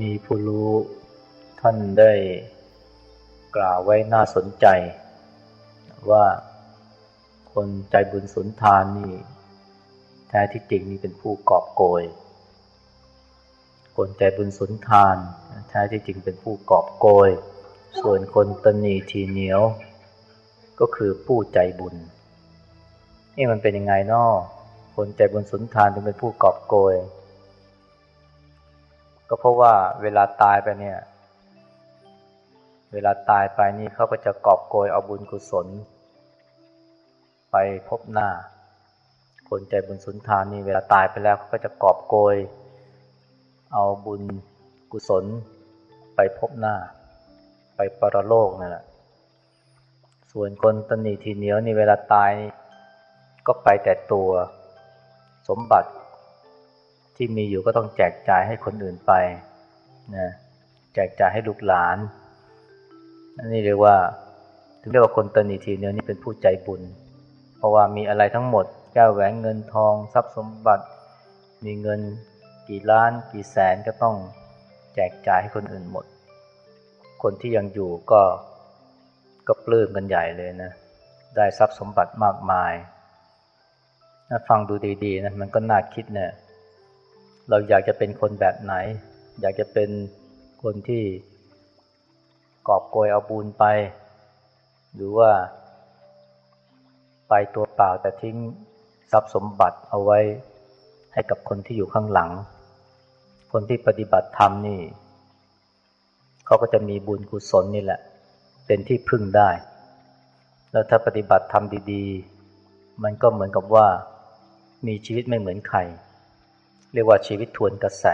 มีผู้รู้ท่านได้กล่าวไว้น่าสนใจ ว่าคนใจบุญสุนทานนี่แท้ที่จริงนี่เป็นผู้กอบโกย คนใจบุญสุนทานแท้ที่จริงเป็นผู้กอบโกย ส่วนคนตนีทีเหนียว ก็คือผู้ใจบุญนี่มันเป็นยังไงนาะคนใจบุญสุนทานถึงเป็นผู้กอบโกย ก็เพราะว่าเวลาตายไปเนี่ย เวลาตายไปนี่เขาก็จะกอบโกยเอาบุญกุศล ไปพบหน้า คนใจบุญสุนทานนี่เวลาตายไปแล้วเขาก็จะกอบโกย เอาบุญกุศล ไปพบหน้า ไปปรโลกนั่นแหละส่วนคนตนีทีเหนียวนี่เวลาตายก็ไปแต่ตัว สมบัติ ที่มีอยู่ก็ต้องแจกจ่ายให้คนอื่นไปนะแจกจ่ายให้ลูกหลานอันนี้เรียกว่าถึงเรียกว่าคนตนีทีเนี่ยนี่เป็นผู้ใจบุญ เพราะว่ามีอะไรทั้งหมดแก้วแหวนเงินทอง ทรัพย์สมบัติ มีเงินกี่ล้าน กี่แสนก็ต้องแจกจ่ายให้คนอื่นหมด คนที่ยังอยู่ก็ก็ปลื้มกันใหญ่เลยนะ ได้ทรัพย์สมบัติมากมายถ้าฟังดูดีๆนะมันก็น่าคิดเนะี่ย เราอยากจะเป็นคนแบบไหน อยากจะเป็นคนที่กอบโกยเอาบุญไป หรือว่าไปตัวเปล่าแต่ทิ้งทรัพย์สมบัติเอาไว้ให้กับคนที่อยู่ข้างหลัง คนที่ปฏิบัติธรรมนี่ เขาก็จะมีบุญกุศลนี่แหละ เป็นที่พึ่งได้ แล้วถ้าปฏิบัติธรรมดี ๆ มันก็เหมือนกับว่ามีชีวิตไม่เหมือนใคร เรียกว่าชีวิตทวนกระแส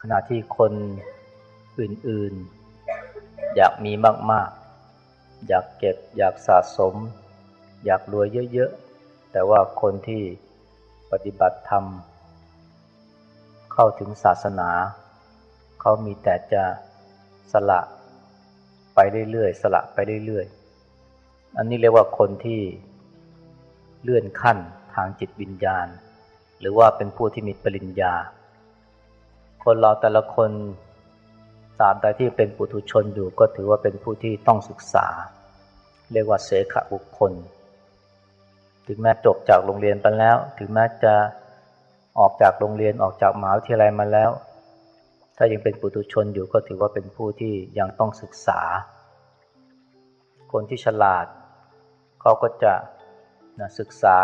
ขณะที่คนอื่นๆ อยากมีมากๆ อยากเก็บ อยากสะสม อยากรวยเยอะๆ แต่ว่าคนที่ปฏิบัติธรรม เข้าถึงศาสนา เขามีแต่จะสละไปเรื่อยๆ สละไปเรื่อยๆ อันนี้เรียกว่าคนที่เลื่อนขั้นทางจิตวิญญาณ หรือว่าเป็นผู้ที่มีปริญญา คนเราแต่ละคนตามใดที่เป็นปุถุชนอยู่ก็ถือว่าเป็นผู้ที่ต้องศึกษา เรียกว่าเสขบุคคล ถึงแม้จบจากโรงเรียนไปแล้ว ถึงแม้จะออกจากโรงเรียนออกจากมหาวิทยาลัยมาแล้ว ถ้ายังเป็นปุถุชนอยู่ก็ถือว่าเป็นผู้ที่ยังต้องศึกษา คนที่ฉลาดเขาก็จะนะศึกษา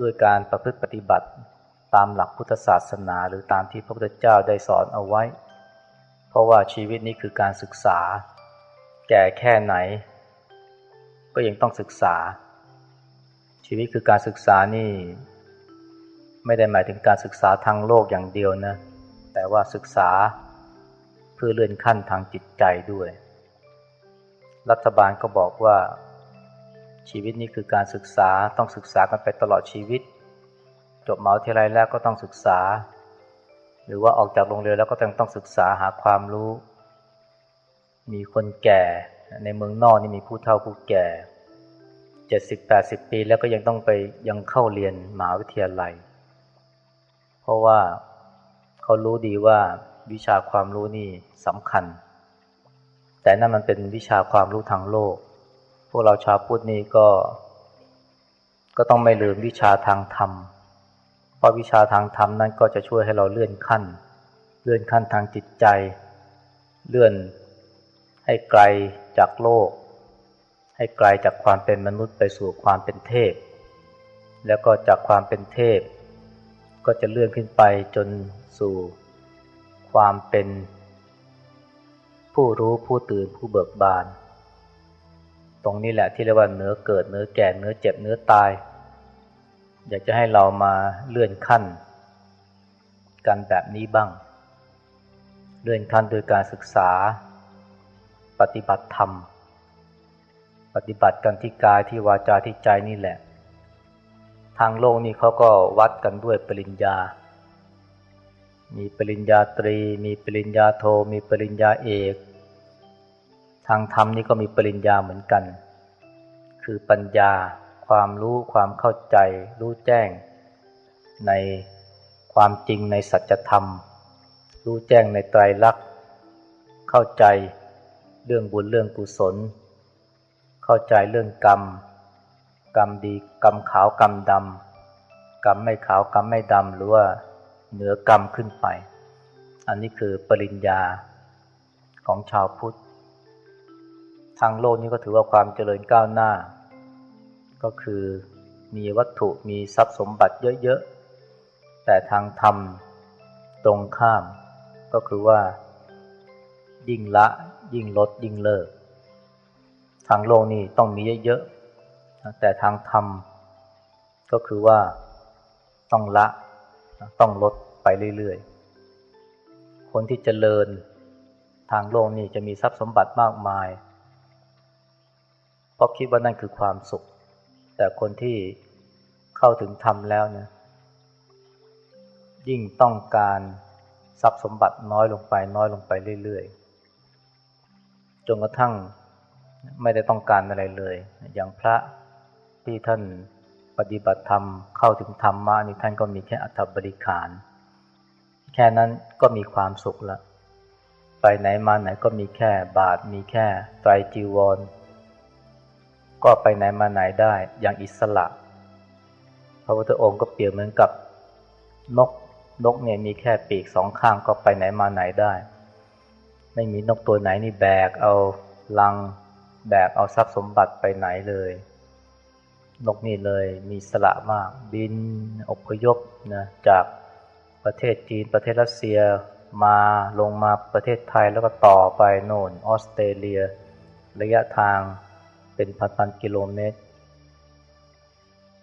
ด้วยการประพฤติปฏิบัติตามหลักพุทธศาสนา หรือตามที่พระพุทธเจ้าได้สอนเอาไว้ เพราะว่าชีวิตนี้คือการศึกษา แก่แค่ไหน ก็ยังต้องศึกษา ชีวิตคือการศึกษานี่ ไม่ได้หมายถึงการศึกษาทางโลกอย่างเดียวนะ แต่ว่าศึกษาเพื่อเลื่อนขั้นทางจิตใจด้วย รัฐบาลก็บอกว่า ชีวิตนี้คือการศึกษาต้องศึกษากันไปตลอดชีวิต จบมหาวิทยาลัยแล้วก็ต้องศึกษา หรือว่าออกจากโรงเรียนแล้วก็ต้องต้องศึกษาหาความรู้ มีคนแก่ในเมืองนอกนี่มีผู้เฒ่าผู้แก่เจ็ดสิบแปดสิบปีแล้วก็ยังต้องไปยังเข้าเรียนมหาวิทยาลัย เพราะว่าเขารู้ดีว่าวิชาความรู้นี่สำคัญ แต่นั่นมันเป็นวิชาความรู้ทางโลก วกเราชาวพุทธนี่ก็ ก็ต้องไม่ลืมวิชาทางธรรม เพราะวิชาทางธรรมนั้นก็จะช่วยให้เราเลื่อนขั้น เลื่อนขั้นทางจิตใจ เลื่อนให้ไกลจากโลก ให้ไกลจากความเป็นมนุษย์ไปสู่ความเป็นเทพ แล้วก็จากความเป็นเทพ ก็จะเลื่อนขึ้นไปจนสู่ความเป็นผู้รู้ผู้ตื่นผู้เบิกบาน ตรงนี้แหละที่เรียกว่าเนื้อเกิดเนื้อแก่เนื้อเจ็บเนื้อตาย อยากจะให้เรามาเลื่อนขั้น กันแบบนี้บ้าง เลื่อนขั้นโดยการศึกษา ปฏิบัติธรรม ปฏิบัติกันที่กายที่วาจาที่ใจนี่แหละ ทางโลกนี่เขาก็วัดกันด้วยปริญญา มีปริญญาตรี มีปริญญาโท มีปริญญาเอก ทางธรรมนี่ก็มีปริญญาเหมือนกัน คือปัญญา ความรู้ความเข้าใจ รู้แจ้ง ในความจริงในสัจธรรม รู้แจ้งในไตรลักษณ์ เข้าใจเรื่องบุญเรื่องกุศล เข้าใจเรื่องกรรม กรรมดีกรรมขาวกรรมดำกรรมไม่ขาวกรรมไม่ดำหรือว่าเหนือกรรมขึ้นไป อันนี้คือปริญญาของชาวพุทธ ทางโลกนี้ก็ถือว่าความเจริญก้าวหน้า ก็คือมีวัตถุมีทรัพย์สมบัติเยอะๆ แต่ทางธรรมตรงข้าม ก็คือว่า ยิ่งละยิ่งลดยิ่งเลิก ทางโลกนี่ต้องมีเยอะๆ แต่ทางธรรมก็คือว่าต้องละต้องลดไปเรื่อยๆ คนที่เจริญทางโลกนี่จะมีทรัพย์สมบัติมากมาย เพราะคิดว่านั่นคือความสุข แต่คนที่เข้าถึงธรรมแล้วเนี่ยยิ่งต้องการทรัพย์สมบัติน้อยลงไป น้อยลงไปเรื่อยๆ จนกระทั่งไม่ได้ต้องการอะไรเลย อย่างพระที่ท่านปฏิบัติธรรมเข้าถึงธรรมมานี่ท่านก็มีแค่อัฐบริขาร แค่นั้นก็มีความสุขล้วไปไหนมาไหนก็มีแค่บาทมีแค่ไตรจีวร ก็ไปไหนมาไหนได้อย่างอิสระ พระพุทธองค์ก็เปรียบเหมือนกับนกนกเนี่ยมีแค่ปีกสองข้างก็ไปไหนมาไหนได้ ไม่มีนกตัวไหนนี่แบกเอาลังแบกเอาทรัพย์สมบัติไปไหนเลย นกนี่เลยมีสละมาก บินอพยพนะจากประเทศจีนประเทศรัสเซียมาลงมาประเทศไทยแล้วก็ต่อไปโน่นออสเตรเลีย ระยะทาง เป็นพันๆกิโลเมตร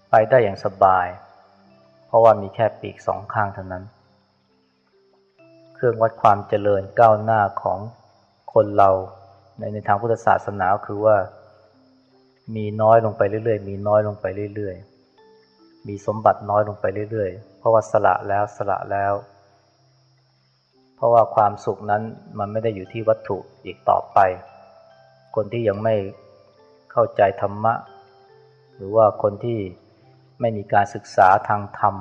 ไปได้อย่างสบาย เพราะว่ามีแค่ปีกสองข้างเท่านั้น เครื่องวัดความเจริญก้าวหน้าของคนเราในในทางพุทธศาสนาคือว่า มีน้อยลงไปเรื่อยๆ มีน้อยลงไปเรื่อยๆ มีสมบัติน้อยลงไปเรื่อยๆ เพราะว่าสละแล้วสละแล้ว เพราะว่าความสุขนั้นมันไม่ได้อยู่ที่วัตถุอีกต่อไป คนที่ยังไม่ เข้าใจธรรมะ หรือว่าคนที่ไม่มีการศึกษาทางธรรม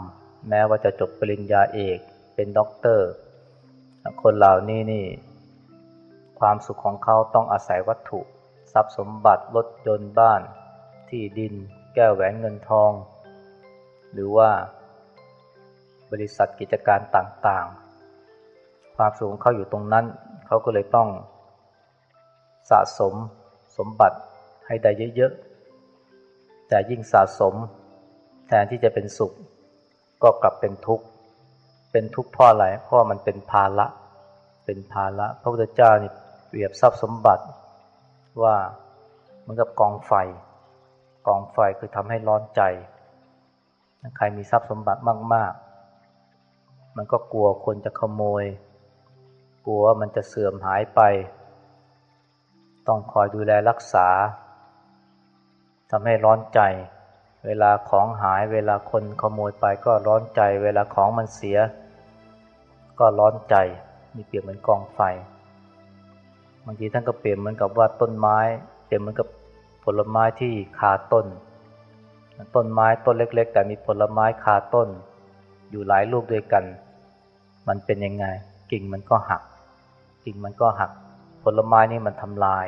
แม้ว่าจะจบปริญญาเอกเป็นด็อกเตอร์ คนเหล่านี้นี่ ความสุขของเขาต้องอาศัยวัตถุ ทรัพย์สมบัติรถยนต์บ้าน ที่ดิน แก้วแหวนเงินทอง หรือว่าบริษัทกิจการต่างๆ ความสูงเขาอยู่ตรงนั้น เขาก็เลยต้องสะสมสมบัติ ให้ได้เยอะๆ แต่ยิ่งสะสม แทนที่จะเป็นสุข ก็กลับเป็นทุกข์ เป็นทุกข์เพราะอะไรเพราะมันเป็นภาระ เป็นภาระพระพุทธเจ้านี่เปรียบทรัพย์สมบัติว่าเหมือนกับกองไฟ กองไฟคือทำให้ร้อนใจ ใครมีทรัพย์สมบัติมาก ๆ มันก็กลัวคนจะขโมย กลัวมันจะเสื่อมหายไป ต้องคอยดูแลรักษา ทำให้ร้อนใจ เวลาของหายเวลาคนขโมยไปก็ร้อนใจ เวลาของมันเสีย ก็ร้อนใจ มีเปรียบเหมือนกองไฟบางทีท่านก็เปรียบเหมือนกับว่าต้นไม้ เปรียบเหมือนกับผลไม้ที่คาต้น ต้นไม้ต้นเล็ก ๆ แต่มีผลไม้คาต้น อยู่หลายลูกด้วยกัน มันเป็นยังไง กิ่งมันก็หัก กิ่งมันก็หัก ผลไม้นี่มันทำลาย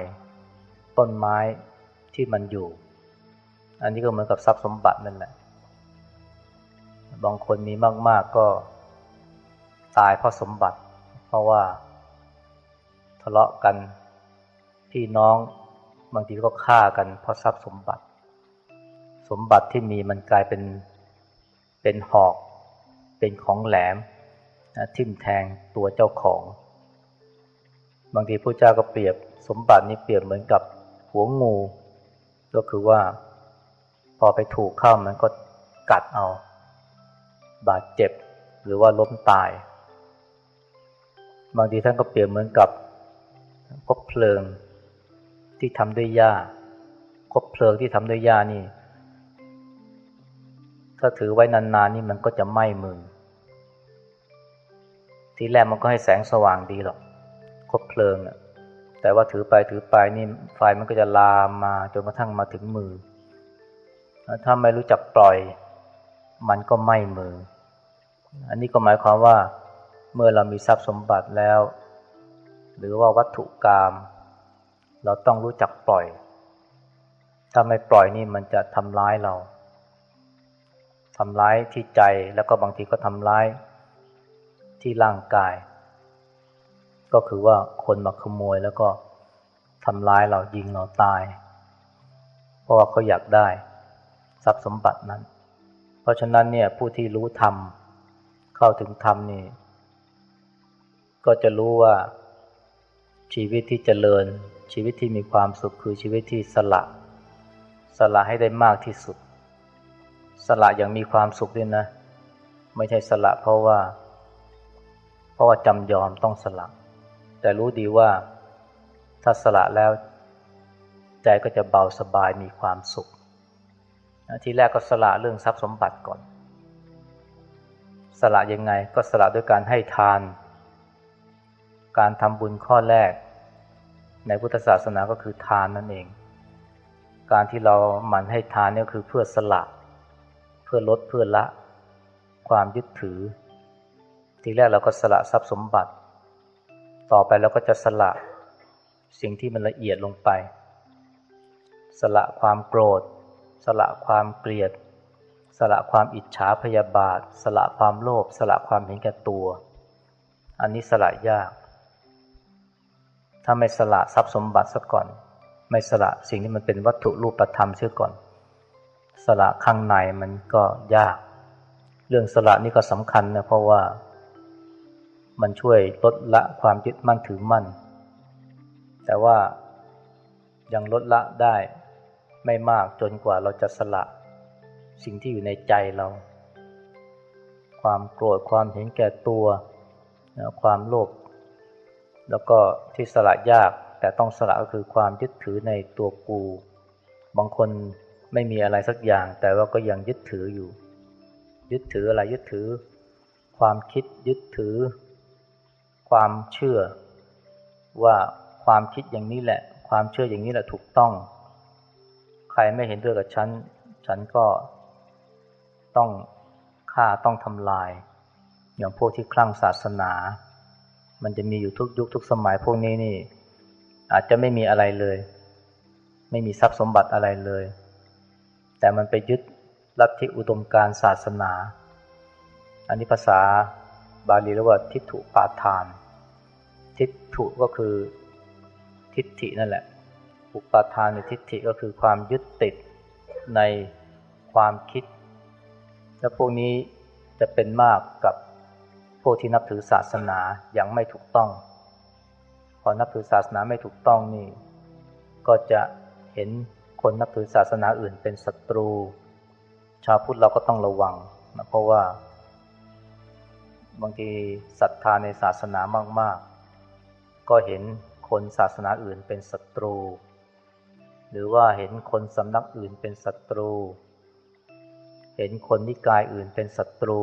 ต้นไม้ที่มันอยู่ อันนี้ก็เหมือนกับทรัพย์สมบัตินั่นแหละ บางคนมีมาก ๆก็ตายเพราะสมบัติ เพราะว่า ทะเลาะกันพี่น้องบางทีก็ฆ่ากันเพราะทรัพย์สมบัติ สมบัติที่มีมันกลายเป็นเป็นหอก เป็นของแหลมทิ่มแทงตัวเจ้าของ บางทีพระเจ้าก็เปรียบสมบัตินี้เปรียบเหมือนกับหัวงู ก็คือว่า อไปถูกเข้ามันก็กัดเอา บาดเจ็บหรือว่าล้มตาย บางทีท่านก็เปรียบเหมือนกับคบเพลิงที่ทำด้วยหญ้าคบเพลิงที่ทำด้วยหญ้านี่ ถ้าถือไว้นานๆนี่มันก็จะไหม้มือ ทีแรกมันก็ให้แสงสว่างดีหรอกคบเพลิงอะแต่ว่าถือไปถือไปนี่ไฟมันก็จะลามมาจนกระทั่งมาถึงมือ ถ้าไม่รู้จักปล่อย มันก็ไม้มือ อันนี้ก็หมายความว่า เมื่อเรามีทรัพย์สมบัติแล้ว หรือว่าวัตถุกรรมเราต้องรู้จักปล่อย ถ้าไม่ปล่อยนี่มันจะทำร้ายเราทำร้ายที่ใจแล้วก็บางทีก็ทำร้ายที่ร่างกาย ก็คือว่าคนมาขโมยแล้วก็ทำร้ายเรายิงเราตาย เพราะว่าเขาอยากได้ ทรัพย์สมบัตินั้น เพราะฉะนั้นเนี่ยผู้ที่รู้ธรรมเข้าถึงธรรมนี่ก็จะรู้ว่าชีวิตที่เจริญชีวิตที่มีความสุขคือชีวิตที่สละ สละให้ได้มากที่สุด สละอย่างมีความสุขด้วยนะ ไม่ใช่สละเพราะว่า เพราะว่าจำยอมต้องสละ แต่รู้ดีว่าถ้าสละแล้ว ใจก็จะเบาสบายมีความสุข ทีแรกก็สละเรื่องทรัพย์สมบัติก่อน สละยังไงก็สละด้วยการให้ทาน การทำบุญข้อแรก ในพุทธศาสนาก็คือทานนั่นเอง การที่เราหมั่นให้ทานนี่คือเพื่อสละ เพื่อลดเพื่อละ ความยึดถือ ทีแรกเราก็สละทรัพย์สมบัติ ต่อไปเราก็จะสละสิ่งที่มันละเอียดลงไป สละความโกรธ สละความเกลียด สละความอิจฉาพยาบาท สละความโลภสละความเห็นแก่ตัว อันนี้สละยาก ถ้าไม่สละทรัพย์สมบัติซะก่อน ไม่สละสิ่งที่มันเป็นวัตถุรูปธรรมเสียก่อน สละข้างในมันก็ยาก เรื่องสละนี่ก็สำคัญนะเพราะว่า มันช่วยลดละความยึดมั่นถือมั่น แต่ว่ายังลดละได้ ไม่มากจนกว่าเราจะสละ สิ่งที่อยู่ในใจเรา ความโกรธความเห็นแก่ตัวนะความโลภแล้วก็ที่สละยากแต่ต้องสละก็คือความยึดถือในตัวกู บางคนไม่มีอะไรสักอย่าง แต่ว่าก็ยังยึดถืออยู่ ยึดถืออะไรยึดถือ ความคิดยึดถือ ความเชื่อ ว่าความคิดอย่างนี้แหละ ความเชื่ออย่างนี้แหละถูกต้อง ใครไม่เห็นด้วยกับฉัน ฉันก็ต้องฆ่าต้องทำลาย อย่างพวกที่คลั่งศาสนา มันจะมีอยู่ทุกยุคทุกสมัยพวกนี้นี่ อาจจะไม่มีอะไรเลย ไม่มีทรัพย์สมบัติอะไรเลย แต่มันไปยึดลัทธิอุดมการศาสนา อันนี้ภาษาบาลีเรียกว่าทิฏฐุปาทาน ทิฏฐุก็คือทิฏฐินั่นแหละ อุปาทานในทิฏฐิก็คือความยึดติดในความคิด และพวกนี้จะเป็นมากกับพวกที่นับถือศาสนาอย่างไม่ถูกต้อง พอนับถือศาสนาไม่ถูกต้องนี่ ก็จะเห็นคนนับถือศาสนาอื่นเป็นศัตรู ชาวพุทธเราก็ต้องระวังนะเพราะว่า บางทีศรัทธาในศาสนามาก ๆ ก็เห็นคนศาสนาอื่นเป็นศัตรู หรือว่าเห็นคนสำนักอื่นเป็นศัตรู เห็นคนนิกายอื่นเป็นศัตรู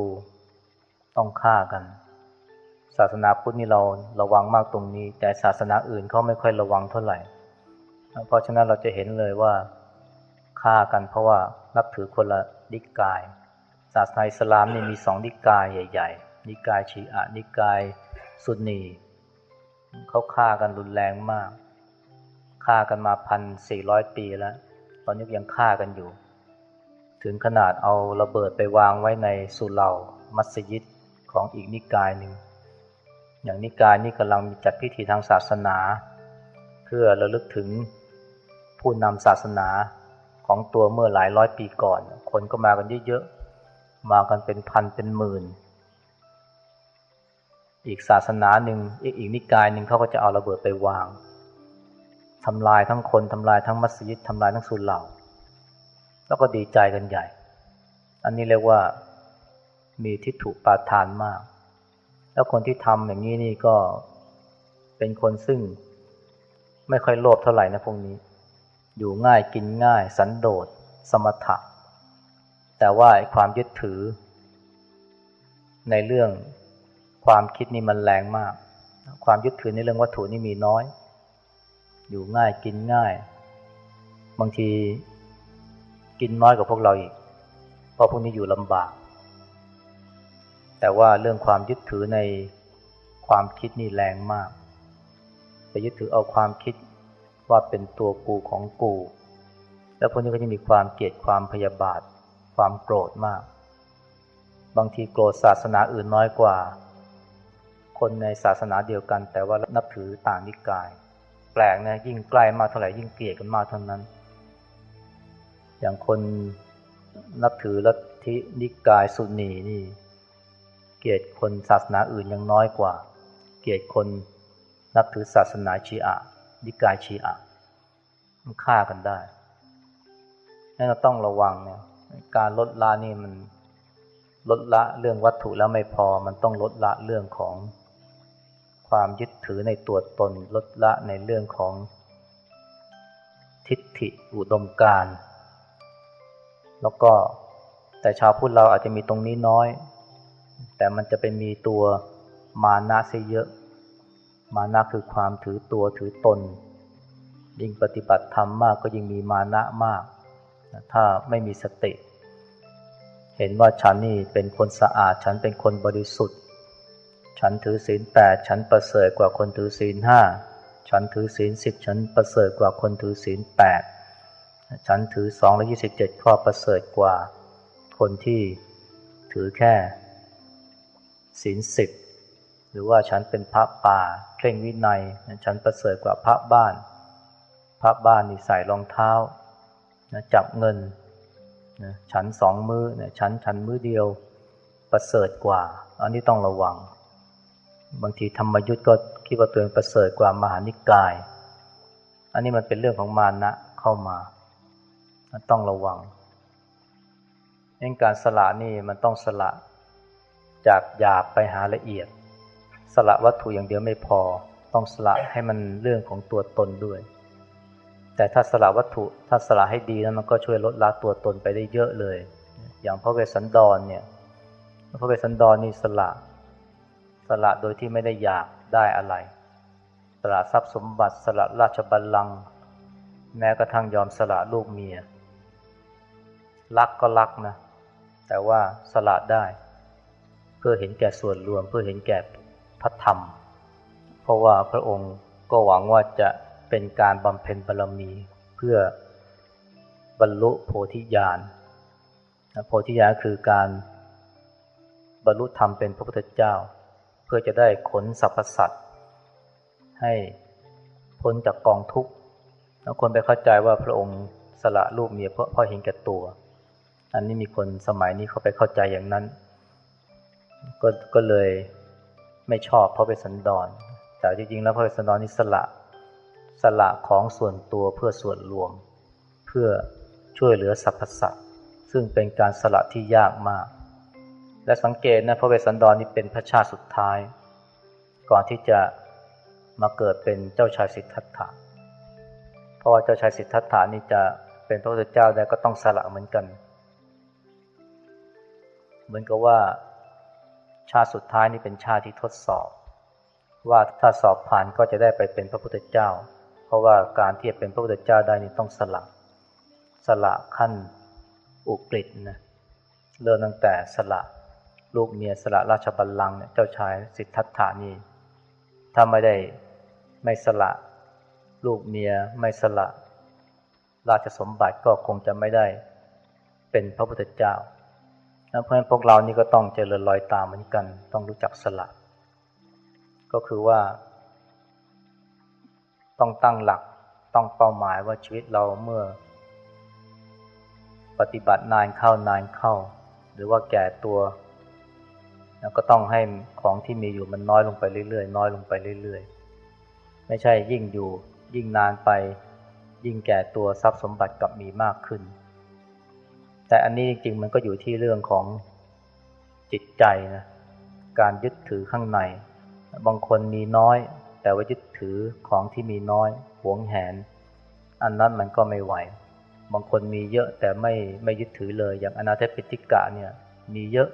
ต้องฆ่ากัน ศาสนาพุทธนี่เราระวังมากตรงนี้ แต่ศาสนาอื่นเขาไม่ค่อยระวังเท่าไหร่ เพราะฉะนั้นเราจะเห็นเลยว่าฆ่ากันเพราะว่านับถือคนละนิกาย ศาสนาอิสลามนี่มีสองนิกายใหญ่ ๆ นิกายชีอะนิกายซุนนีเขาฆ่ากันรุนแรงมาก ฆ่ากันมาพันสี่ร้อยปีแล้ว ตอนนี้ยังฆ่ากันอยู่ ถึงขนาดเอาระเบิดไปวางไว้ในสุเหร่ามัสยิดของอีกนิกายหนึ่ง อย่างนิกายนี้กำลังมีจัดพิธีทางศาสนา เพื่อระลึกถึงผู้นำศาสนาของตัวเมื่อหลายร้อยปีก่อน คนก็มากันเยอะๆ มากันเป็นพันเป็นหมื่น อีกศาสนาหนึ่งอีกอีกนิกายหนึ่งเขาก็จะเอาระเบิดไปวาง ทำลายทั้งคนทำลายทั้งมัสยิดทำลายทั้งสุลเหล่าแล้วก็ดีใจกันใหญ่ อันนี้เรียกว่ามีทิฏฐุปาทานมาก แล้วคนที่ทำอย่างนี้นี่ก็เป็นคนซึ่งไม่ค่อยโลภเท่าไหร่นะพวกนี้ อยู่ง่ายกินง่าย สันโดษ สมถะ แต่ว่าความยึดถือ ในเรื่องความคิดนี่มันแรงมาก ความยึดถือในเรื่องวัตถุนี่มีน้อย อยู่ง่ายกินง่าย บางทีกินน้อยกว่าพวกเราอีก เพราะพวกนี้อยู่ลำบาก แต่ว่าเรื่องความยึดถือในความคิดนี่แรงมากไปยึดถือเอาความคิดว่าเป็นตัวกูของกู แล้วพวกนี้ก็จะมีความเกลียดความพยาบาท ความโกรธมาก บางทีโกรธศาสนาอื่นน้อยกว่า คนในศาสนาเดียวกัน แต่ว่านับถือต่างนิกาย แปลกนะยิ่งใกล้มาเท่าไหร่ยิ่งเกลียดกันมากเท่านั้น อย่างคนนับถือลัทธินิกายสุนีนี่ เกลียดคนศาสนาอื่นยังน้อยกว่า เกลียดคนนับถือศาสนาชีอะนิกายชีอะมันฆ่ากันได้นั่นเราต้องระวังเนี่ยการลดละนี่มันลดละเรื่องวัตถุแล้วไม่พอมันต้องลดละเรื่องของ ความยึดถือในตัวตนลดละในเรื่องของทิฏฐิอุดมการ แล้วก็แต่ชาวพุทธเราอาจจะมีตรงนี้น้อย แต่มันจะไปมีตัวมานะเสียเยอะ มานะคือความถือตัวถือตน ยิ่งปฏิบัติธรรมมากก็ยิ่งมีมานะมาก ถ้าไม่มีสติ เห็นว่าฉันนี่เป็นคนสะอาด ฉันเป็นคนบริสุทธิ์ ฉันถือศีลแปดฉันประเสริฐกว่าคนถือศีลห้าฉันถือศีลสิบฉันประเสริฐกว่าคนถือศีลแปดฉันถือสองและยี่สิบเจ็ดข้อประเสริฐกว่าคนที่ถือแค่ศีลสิบหรือว่าฉันเป็นพระป่าเคร่งวินัยฉันประเสริฐกว่าพระบ้าน พระบ้านนี่ใส่รองเท้านะจับเงินนะฉันสองมือนะฉันฉันมือเดียวประเสริฐกว่า อันนี้ต้องระวัง บางทีธรรมยุทธ์ก็คิดว่าตัวเองประเสริฐกว่ามหานิกาย อันนี้มันเป็นเรื่องของมานะเข้ามาต้องระวังเองการสละนี่มันต้องสละจากหยาบไปหาละเอียด สละวัตถุอย่างเดียวไม่พอ ต้องสละให้มันเรื่องของตัวตนด้วย แต่ถ้าสละวัตถุถ้าสละให้ดีนั้นมันก็ช่วยลดละตัวตนไปได้เยอะเลย อย่างพระเวสสันดรเนี่ยพระเวสสันดรนี่สละ ละโดยที่ไม่ได้อยากได้อะไร สละทรัพย์สมบัติ สละราชบัลลังก์แม้กระทั่งยอมสละลูกเมีย รักก็รักนะ แต่ว่าสละได้ เพื่อเห็นแก่ส่วนรวมเพื่อเห็นแก่พระธรรม เพราะว่าพระองค์ก็หวังว่าจะเป็นการบำเพ็ญบารมีเพื่อบรรลุโพธิญาณโพธิญาณคือการบรรลุธรรมเป็นพระพุทธเจ้า พื่อจะได้ขนสรรพสัตว์ให้พ้นจากกองทุกข์แล้วคนไปเข้าใจว่าพระองค์สละลูกเมียเพราะพราะเห็นแก่ตัว อันนี้มีคนสมัยนี้เขาไปเข้าใจอย่างนั้น ก็ก็เลยไม่ชอบพระเวสสันดร แต่จริงๆแล้วพระเวสสันดรนี่สละสละของส่วนตัวเพื่อส่วนรวม เพื่อช่วยเหลือสรรพสัตว์ซึ่งเป็นการสละที่ยากมาก และสังเกตนะพระเวสสันดรนนี่เป็นพระชาติสุดท้าย ก่อนที่จะมาเกิดเป็นเจ้าชายสิทธัตถะเพราะว่าเจ้าชายสิทธัตถานี่จะเป็นพระพุทธเจ้าได้ก็ต้องสละเหมือนกัน เหมือนกับว่าชาติสุดท้ายนี่เป็นชาติที่ทดสอบ ว่าถ้าสอบผ่านก็จะได้ไปเป็นพระพุทธเจ้า เพราะว่าการที่จะเป็นพระพุทธเจ้าได้นี่ต้องสละสละขั้นอุกฤษนะเริ่มตั้งแต่สละ ลูกเมียสละราชบัลลังก์เนี่ยเจ้าชายสิทธัตถานี่ถ้าไม่ได้ไม่สละ ลูกเมียไม่สละ ราชสมบัติก็คงจะไม่ได้เป็นพระพุทธเจ้าเพราะฉะนั้นพวกเรานี่ก็ต้องเจริญรอยตามเหมือนกัน ต้องรู้จักสละ ก็คือว่า ต้องตั้งหลักต้องเป้าหมายว่าชีวิตเราเมื่อ ปฏิบัตินานเข้านานเข้า หรือว่าแก่ตัว แล้วก็ต้องให้ของที่มีอยู่มันน้อยลงไปเรื่อยๆ น้อยลงไปเรื่อยๆ ไม่ใช่ยิ่งอยู่ยิ่งนานไป ยิ่งแก่ตัวทรัพย์สมบัติกับมีมากขึ้น แต่อันนี้จริงๆมันก็อยู่ที่เรื่องของจิตใจนะการยึดถือข้างใน บางคนมีน้อย แต่ว่ายึดถือของที่มีน้อยหวงแหน อันนั้นมันก็ไม่ไหว บางคนมีเยอะแต่ไม่ไม่ยึดถือเลยอย่างอนาเทปิติกะเนี่ยมีเยอะ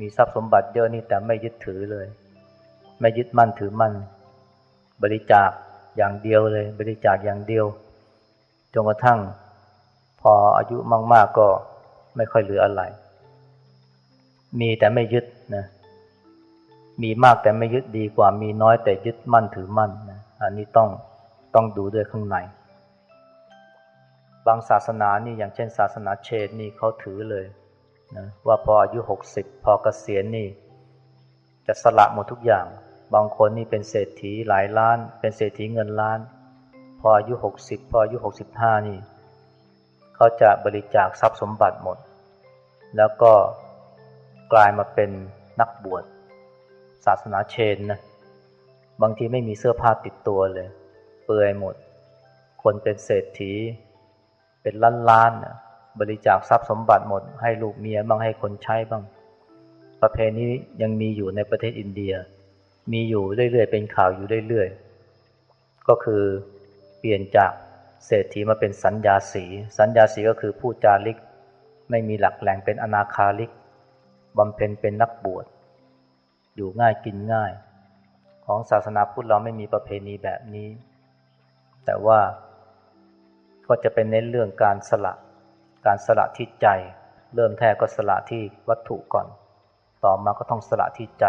มีทรัพย์สมบัติเยอะนี่แต่ไม่ยึดถือเลย ไม่ยึดมั่นถือมั่น บริจาคอย่างเดียวเลย บริจาคอย่างเดียวจนกระทั่ง พออายุมาก ๆ ก็ไม่ค่อยเหลืออะไร มีแต่ไม่ยึดนะ มีมากแต่ไม่ยึดดีกว่า มีน้อยแต่ยึดมั่นถือมั่นนะอันนี้ต้องต้องดูด้วยข้างใน บางศาสนานี่อย่างเช่น ศาสนาเชนนี่เขาถือเลย นะว่าพออายุหกสิบพอเกษียณนี่ จะสละหมดทุกอย่าง บางคนนี่เป็นเศรษฐีหลายล้าน เป็นเศรษฐีเงินล้าน พออายุหกสิบพออายุหกสิบห้านี่ เขาจะบริจาคทรัพย์สมบัติหมด แล้วก็กลายมาเป็นนักบวชศาสนาเชนนะบางทีไม่มีเสื้อผ้าติดตัวเลย เปื่อยหมด คนเป็นเศรษฐี เป็นล้านล้านนะ บริจาคทรัพย์สมบัติหมด ให้ลูกเมียบ้างให้คนใช้บ้าง ประเพณียังมีอยู่ในประเทศอินเดีย มีอยู่เรื่อยๆ เป็นข่าวอยู่เรื่อยๆ ก็คือเปลี่ยนจากเศรษฐีมาเป็นสัญญาสี สัญญาสีก็คือผู้จาริก ไม่มีหลักแหล่งเป็นอนาคาริกบำเพ็ญเป็นนักบวช อยู่ง่ายกินง่าย ของศาสนาพุทธเราไม่มีประเพณีแบบนี้ แต่ว่าก็จะเป็นเน้นเรื่องการสละ การสละที่ใจ เริ่มแท้ก็สละที่วัตถุก่อน ต่อมาก็ต้องสละที่ใจ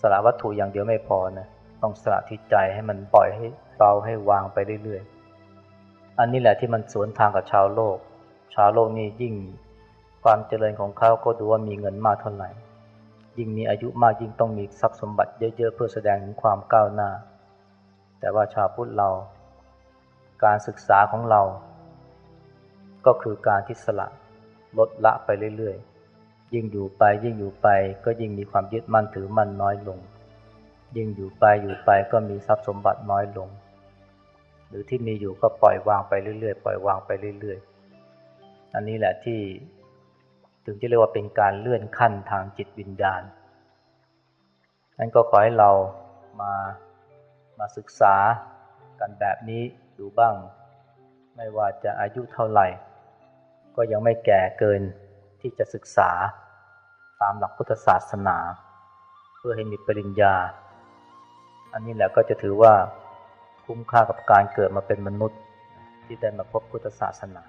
สละวัตถุอย่างเดียวไม่พอนะต้องสละที่ใจให้มันปล่อยให้เบาให้วางไปเรื่อยๆ อันนี้แหละที่มันสวนทางกับชาวโลก ชาวโลกนี่ยิ่งความเจริญของเขาก็ดูว่ามีเงินมากเท่าไหร่ ยิ่งมีอายุมากยิ่งต้องมีทรัพย์สมบัติเยอะๆ เพื่อแสดงถึงความก้าวหน้า แต่ว่าชาวพุทธเรา การศึกษาของเรา ก็คือการที่สละลดละไปเรื่อยๆ ยิ่งอยู่ไปยิ่งอยู่ไปก็ยิ่งมีความยึดมั่นถือมั่นน้อยลง ยิ่งอยู่ไปอยู่ไปก็มีทรัพย์สมบัติน้อยลง หรือที่มีอยู่ก็ปล่อยวางไปเรื่อยๆ ปล่อยวางไปเรื่อยๆ อันนี้แหละที่ถึงจะเรียกว่าเป็นการเลื่อนขั้นทางจิตวิญญาณนั้นก็ขอให้เรามามาศึกษากันแบบนี้ดูบ้าง ไม่ว่าจะอายุเท่าไหร่ ก็ยังไม่แก่เกินที่จะศึกษาตามหลักพุทธศาสนา เพื่อให้มีปริญญา อันนี้แหละก็จะถือว่าคุ้มค่ากับการเกิดมาเป็นมนุษย์ที่ได้มาพบพุทธศาสนา